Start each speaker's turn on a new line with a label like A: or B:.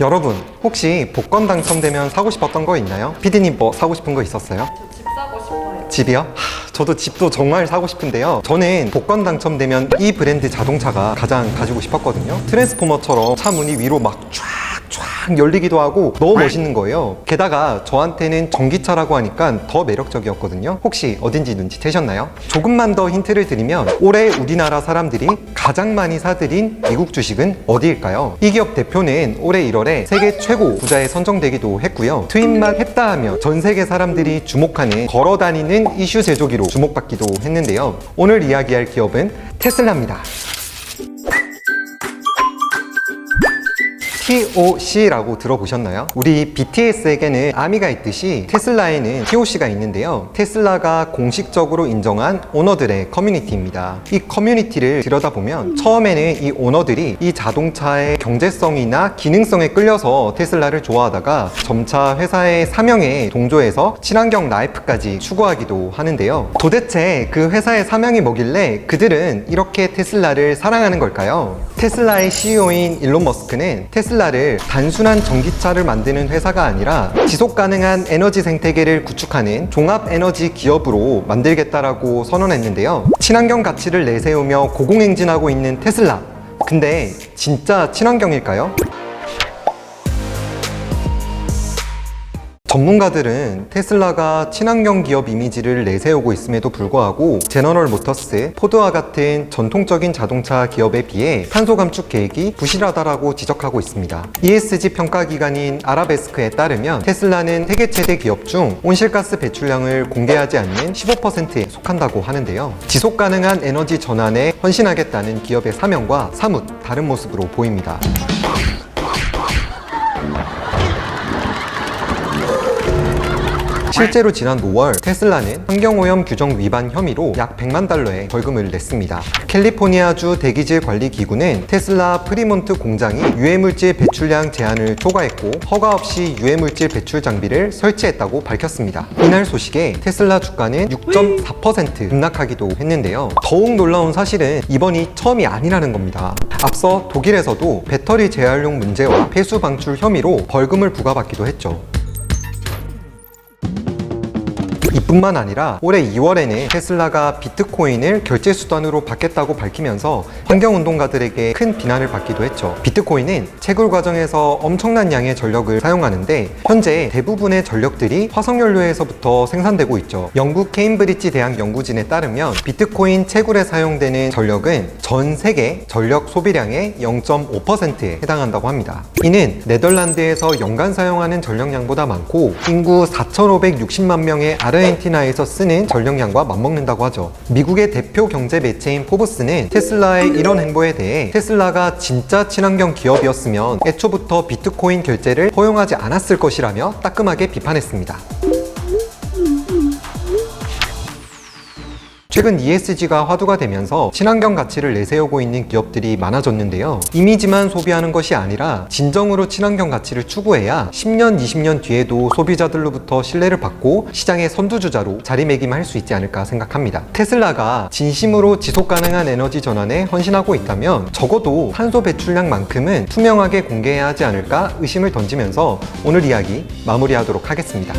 A: 여러분 혹시 복권 당첨되면 사고 싶었던 거 있나요? 피디님 뭐 사고 싶은 거 있었어요?
B: 저 집 사고 싶어요.
A: 집이요? 하, 저도 집도 정말 사고 싶은데요. 저는 복권 당첨되면 이 브랜드 자동차가 가장 가지고 싶었거든요. 트랜스포머처럼 차 문이 위로 막쫙 쫙 열리기도 하고 너무 멋있는 거예요. 게다가 저한테는 전기차라고 하니까 더 매력적이었거든요. 혹시 어딘지 눈치채셨나요? 조금만 더 힌트를 드리면 올해 우리나라 사람들이 가장 많이 사들인 미국 주식은 어디일까요? 이 기업 대표는 올해 1월에 세계 최고 부자에 선정되기도 했고요. 트윗만 했다 하면 전 세계 사람들이 주목하는 걸어 다니는 이슈 제조기로 주목받기도 했는데요. 오늘 이야기할 기업은 테슬라입니다. TOC라고 들어보셨나요? 우리 BTS에게는 아미가 있듯이 테슬라에는 TOC가 있는데요. 테슬라가 공식적으로 인정한 오너들의 커뮤니티입니다. 이 커뮤니티를 들여다보면 처음에는 이 오너들이 이 자동차의 경제성이나 기능성에 끌려서 테슬라를 좋아하다가 점차 회사의 사명에 동조해서 친환경 라이프까지 추구하기도 하는데요. 도대체 그 회사의 사명이 뭐길래 그들은 이렇게 테슬라를 사랑하는 걸까요? 테슬라의 CEO인 일론 머스크는 테슬라 를 단순한 전기차를 만드는 회사가 아니라 지속 가능한 에너지 생태계를 구축하는 종합 에너지 기업으로 만들겠다라고 선언했는데요. 친환경 가치를 내세우며 고공행진하고 있는 테슬라. 근데 진짜 친환경일까요? 전문가들은 테슬라가 친환경 기업 이미지를 내세우고 있음에도 불구하고 제너럴 모터스, 포드와 같은 전통적인 자동차 기업에 비해 탄소 감축 계획이 부실하다라고 지적하고 있습니다. ESG 평가 기관인 아라베스크에 따르면 테슬라는 세계 최대 기업 중 온실가스 배출량을 공개하지 않는 15%에 속한다고 하는데요. 지속 가능한 에너지 전환에 헌신하겠다는 기업의 사명과 사뭇 다른 모습으로 보입니다. 실제로 지난 5월 테슬라는 환경오염 규정 위반 혐의로 약 100만 달러의 벌금을 냈습니다. 캘리포니아주 대기질 관리 기구는 테슬라 프리몬트 공장이 유해물질 배출량 제한을 초과했고 허가 없이 유해물질 배출 장비를 설치했다고 밝혔습니다. 이날 소식에 테슬라 주가는 6.4% 급락하기도 했는데요. 더욱 놀라운 사실은 이번이 처음이 아니라는 겁니다. 앞서 독일에서도 배터리 재활용 문제와 폐수 방출 혐의로 벌금을 부과받기도 했죠. 이뿐만 아니라 올해 2월에는 테슬라가 비트코인을 결제 수단으로 받겠다고 밝히면서 환경운동가들에게 큰 비난을 받기도 했죠. 비트코인은 채굴 과정에서 엄청난 양의 전력을 사용하는데 현재 대부분의 전력들이 화석연료에서부터 생산되고 있죠. 영국 케임브리지 대학 연구진에 따르면 비트코인 채굴에 사용되는 전력은 전 세계 전력 소비량의 0.5%에 해당한다고 합니다. 이는 네덜란드에서 연간 사용하는 전력량보다 많고 인구 4,560만 명의 아르헨티나에서 쓰는 전력량과 맞먹는다고 하죠. 미국의 대표 경제 매체인 포브스는 테슬라의 이런 행보에 대해 테슬라가 진짜 친환경 기업이었으면 애초부터 비트코인 결제를 허용하지 않았을 것이라며 따끔하게 비판했습니다. 최근 ESG가 화두가 되면서 친환경 가치를 내세우고 있는 기업들이 많아졌는데요. 이미지만 소비하는 것이 아니라 진정으로 친환경 가치를 추구해야 10년, 20년 뒤에도 소비자들로부터 신뢰를 받고 시장의 선두주자로 자리매김할 수 있지 않을까 생각합니다. 테슬라가 진심으로 지속 가능한 에너지 전환에 헌신하고 있다면 적어도 탄소 배출량만큼은 투명하게 공개해야 하지 않을까 의심을 던지면서 오늘 이야기 마무리하도록 하겠습니다.